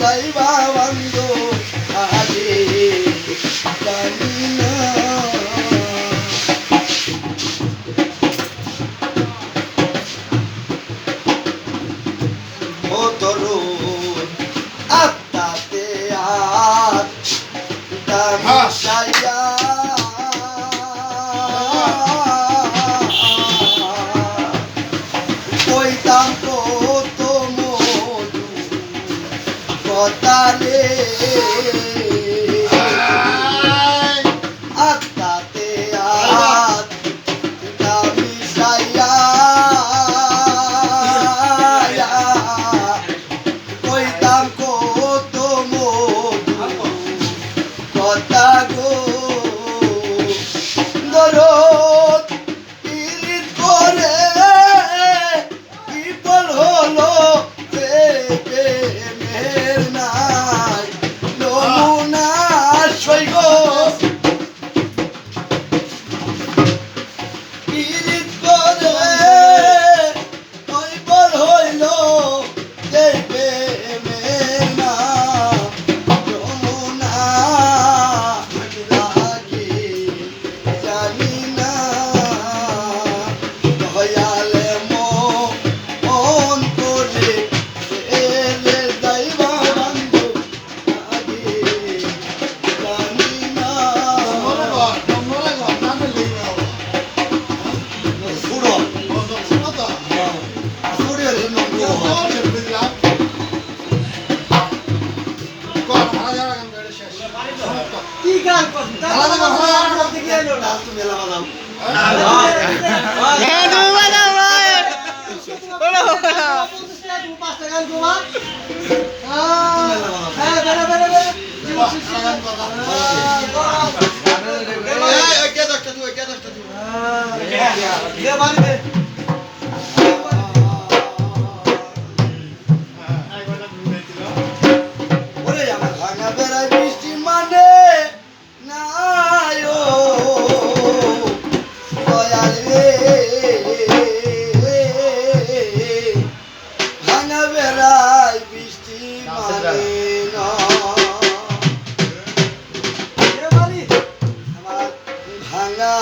来吧。Thank you. কি গান Yeah, yeah. বেড়াই বৃষ্টি মানে না। ভাঙা